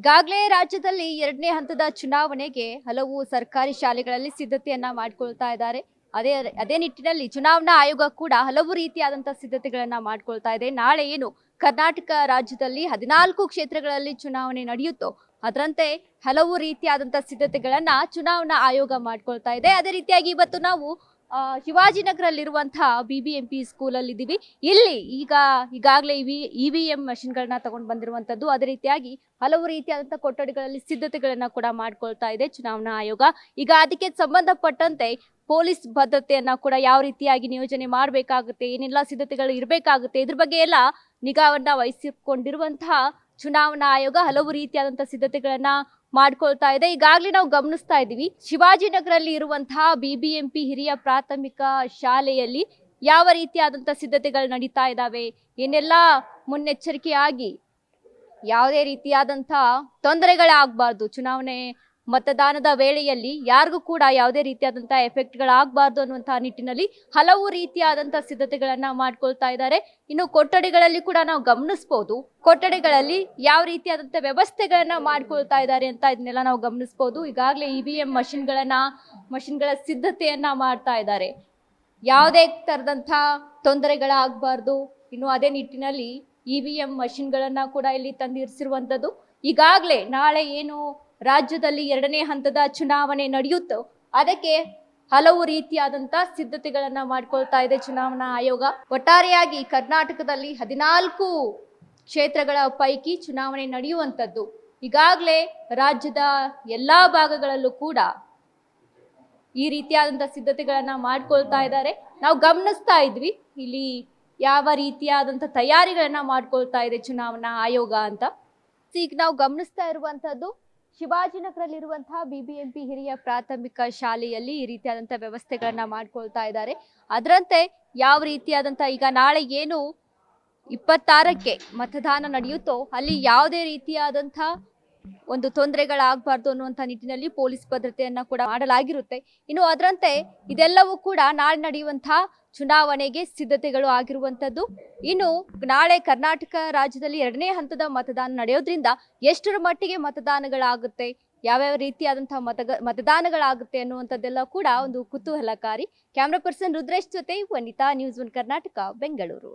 ಈಗಾಗಲೇ ರಾಜ್ಯದಲ್ಲಿ ಎರಡನೇ ಹಂತದ ಚುನಾವಣೆಗೆ ಹಲವು ಸರ್ಕಾರಿ ಶಾಲೆಗಳಲ್ಲಿ ಸಿದ್ಧತೆಯನ್ನ ಮಾಡಿಕೊಳ್ತಾ ಇದ್ದಾರೆ. ಅದೇ ಅದೇ ನಿಟ್ಟಿನಲ್ಲಿ ಚುನಾವಣಾ ಆಯೋಗ ಕೂಡ ಹಲವು ರೀತಿಯಾದಂತಹ ಸಿದ್ಧತೆಗಳನ್ನ ಮಾಡಿಕೊಳ್ತಾ ಇದೆ. ನಾಳೆ ಏನು ಕರ್ನಾಟಕ ರಾಜ್ಯದಲ್ಲಿ ಹದಿನಾಲ್ಕು ಕ್ಷೇತ್ರಗಳಲ್ಲಿ ಚುನಾವಣೆ ನಡೆಯುತ್ತೋ ಅದರಂತೆ ಹಲವು ರೀತಿಯಾದಂತಹ ಸಿದ್ಧತೆಗಳನ್ನ ಚುನಾವಣಾ ಆಯೋಗ ಮಾಡ್ಕೊಳ್ತಾ ಇದೆ. ಅದೇ ರೀತಿಯಾಗಿ ಇವತ್ತು ನಾವು ಶಿವಾಜಿನಗರಲ್ಲಿರುವಂತಹ ಬಿ ಬಿ ಎಂ ಪಿ ಸ್ಕೂಲಲ್ಲಿ ಇದ್ದೀವಿ ಇಲ್ಲಿ ಈಗ ಈಗಾಗಲೇ ಇವಿ ಇ ವಿ ಎಂ ಮಷಿನ್ಗಳನ್ನ ತಗೊಂಡು ಬಂದಿರುವಂತದ್ದು ಅದೇ ರೀತಿಯಾಗಿ ಹಲವು ರೀತಿಯಾದಂಥ ಕೊಠಡಿಗಳಲ್ಲಿ ಸಿದ್ಧತೆಗಳನ್ನು ಕೂಡ ಮಾಡ್ಕೊಳ್ತಾ ಇದೆ ಚುನಾವಣಾ ಆಯೋಗ. ಈಗ ಅದಕ್ಕೆ ಸಂಬಂಧಪಟ್ಟಂತೆ ಪೊಲೀಸ್ ಭದ್ರತೆಯನ್ನ ಕೂಡ ಯಾವ ರೀತಿಯಾಗಿ ನಿಯೋಜನೆ ಮಾಡಬೇಕಾಗುತ್ತೆ, ಏನೆಲ್ಲ ಸಿದ್ಧತೆಗಳು ಇರಬೇಕಾಗುತ್ತೆ, ಇದ್ರ ಬಗ್ಗೆ ಎಲ್ಲ ನಿಗಾವನ್ನ ವಹಿಸಿಕೊಂಡಿರುವಂತಹ ಚುನಾವಣಾ ಆಯೋಗ ಹಲವು ರೀತಿಯಾದಂತಹ ಸಿದ್ಧತೆಗಳನ್ನ ಮಾಡ್ಕೊಳ್ತಾ ಇದೆ. ಈಗಾಗಲೇ ನಾವು ಗಮನಿಸ್ತಾ ಇದ್ದೀವಿ, ಶಿವಾಜಿನಗರಲ್ಲಿ ಇರುವಂತಹ ಬಿಬಿಎಂಪಿ ಹಿರಿಯ ಪ್ರಾಥಮಿಕ ಶಾಲೆಯಲ್ಲಿ ಯಾವ ರೀತಿಯಾದಂತಹ ಸಿದ್ಧತೆಗಳು ನಡೀತಾ ಇದ್ದಾವೆ, ಏನೆಲ್ಲ ಮುನ್ನೆಚ್ಚರಿಕೆಯಾಗಿ ಯಾವುದೇ ರೀತಿಯಾದಂತಹ ತೊಂದರೆಗಳಾಗಬಾರ್ದು, ಚುನಾವಣೆ ಮತದಾನದ ವೇಳೆಯಲ್ಲಿ ಯಾರಿಗೂ ಕೂಡ ಯಾವುದೇ ರೀತಿಯಾದಂತಹ ಎಫೆಕ್ಟ್ಗಳಾಗಬಾರ್ದು ಅನ್ನುವಂತಹ ನಿಟ್ಟಿನಲ್ಲಿ ಹಲವು ರೀತಿಯಾದಂತಹ ಸಿದ್ಧತೆಗಳನ್ನ ಮಾಡ್ಕೊಳ್ತಾ ಇದ್ದಾರೆ. ಇನ್ನು ಕೊಠಡಿಗಳಲ್ಲಿ ಕೂಡ ನಾವು ಗಮನಿಸಬಹುದು ಕೊಠಡಿಗಳಲ್ಲಿ ಯಾವ ರೀತಿಯಾದಂತಹ ವ್ಯವಸ್ಥೆಗಳನ್ನ ಮಾಡ್ಕೊಳ್ತಾ ಇದ್ದಾರೆ ಅಂತ ಇದನ್ನೆಲ್ಲ ನಾವು ಗಮನಿಸಬಹುದು ಈಗಾಗಲೇ ಇ ವಿ ಎಂ ಮಷಿನ್ಗಳನ್ನ, ಮಷಿನ್ಗಳ ಸಿದ್ಧತೆಯನ್ನ ಮಾಡ್ತಾ ಇದ್ದಾರೆ. ಯಾವುದೇ ತರದಂತಹ ತೊಂದರೆಗಳಾಗಬಾರ್ದು. ಇನ್ನು ಅದೇ ನಿಟ್ಟಿನಲ್ಲಿ ಇ ವಿ ಎಂ ಮಷಿನ್ಗಳನ್ನ ಕೂಡ ಇಲ್ಲಿ ತಂದಿರಿಸಿರುವಂಥದ್ದು. ಈಗಾಗಲೇ ನಾಳೆ ಏನು ರಾಜ್ಯದಲ್ಲಿ ಎರಡನೇ ಹಂತದ ಚುನಾವಣೆ ನಡೆಯುತ್ತೋ. ಅದಕ್ಕೆ ಹಲವು ರೀತಿಯಾದಂಥ ಸಿದ್ಧತೆಗಳನ್ನ ಮಾಡ್ಕೊಳ್ತಾ ಇದೆ ಚುನಾವಣಾ ಆಯೋಗ. ಒಟ್ಟಾರೆಯಾಗಿ ಕರ್ನಾಟಕದಲ್ಲಿ ಹದಿನಾಲ್ಕು ಕ್ಷೇತ್ರಗಳ ಪೈಕಿ ಚುನಾವಣೆ ನಡೆಯುವಂಥದ್ದು. ಈಗಾಗಲೇ ರಾಜ್ಯದ ಎಲ್ಲ ಭಾಗಗಳಲ್ಲೂ ಕೂಡ ಈ ರೀತಿಯಾದಂಥ ಸಿದ್ಧತೆಗಳನ್ನ ಮಾಡ್ಕೊಳ್ತಾ ಇದ್ದಾರೆ. ನಾವು ಗಮನಿಸ್ತಾ ಇದ್ವಿ, ಇಲ್ಲಿ ಯಾವ ರೀತಿಯಾದಂಥ ತಯಾರಿಗಳನ್ನ ಮಾಡ್ಕೊಳ್ತಾ ಇದೆ ಚುನಾವಣಾ ಆಯೋಗ ಅಂತ. ಈಗ ನಾವು ಗಮನಿಸ್ತಾ ಇರುವಂತದ್ದು ಶಿವಾಜಿನಗರಲ್ಲಿರುವಂತಹ ಬಿಬಿಎಂಪಿ ಹಿರಿಯ ಪ್ರಾಥಮಿಕ ಶಾಲೆಯಲ್ಲಿ ಈ ರೀತಿಯಾದಂತಹ ವ್ಯವಸ್ಥೆಗಳನ್ನ ಮಾಡ್ಕೊಳ್ತಾ ಇದ್ದಾರೆ. ಅದರಂತೆ ಯಾವ ರೀತಿಯಾದಂತಹ ಈಗ ನಾಳೆ ಏನು ಇಪ್ಪತ್ತಾರಕ್ಕೆ ಮತದಾನ ನಡೆಯುತ್ತೋ ಅಲ್ಲಿ ಯಾವುದೇ ರೀತಿಯಾದಂಥ ಒಂದು ತೊಂದರೆಗಳಾಗಬಾರ್ದು ಅನ್ನುವಂಥ ನಿಟ್ಟಿನಲ್ಲಿ ಪೊಲೀಸ್ ಭದ್ರತೆಯನ್ನ ಕೂಡ ಮಾಡಲಾಗಿರುತ್ತೆ. ಇನ್ನು ಅದರಂತೆ ಇದೆಲ್ಲವೂ ಕೂಡ ನಾಳೆ ನಡೆಯುವಂತಹ ಚುನಾವಣೆಗೆ ಸಿದ್ಧತೆಗಳು ಆಗಿರುವಂಥದ್ದು. ಇನ್ನು ನಾಳೆ ಕರ್ನಾಟಕ ರಾಜ್ಯದಲ್ಲಿ ಎರಡನೇ ಹಂತದ ಮತದಾನ ನಡೆಯೋದ್ರಿಂದ ಎಷ್ಟರ ಮಟ್ಟಿಗೆ ಮತದಾನಗಳಾಗುತ್ತೆ, ಯಾವ್ಯಾವ ರೀತಿಯಾದಂತಹ ಮತಗ, ಮತದಾನಗಳಾಗುತ್ತೆ ಅನ್ನುವಂಥದ್ದೆಲ್ಲ ಕೂಡ ಒಂದು ಕುತೂಹಲಕಾರಿ. ಕ್ಯಾಮ್ರಾ ಪರ್ಸನ್ ರುದ್ರೇಶ್ ಜೊತೆ ವನಿತಾ ನ್ಯೂಸ್ ಒನ್ ಕರ್ನಾಟಕ, ಬೆಂಗಳೂರು.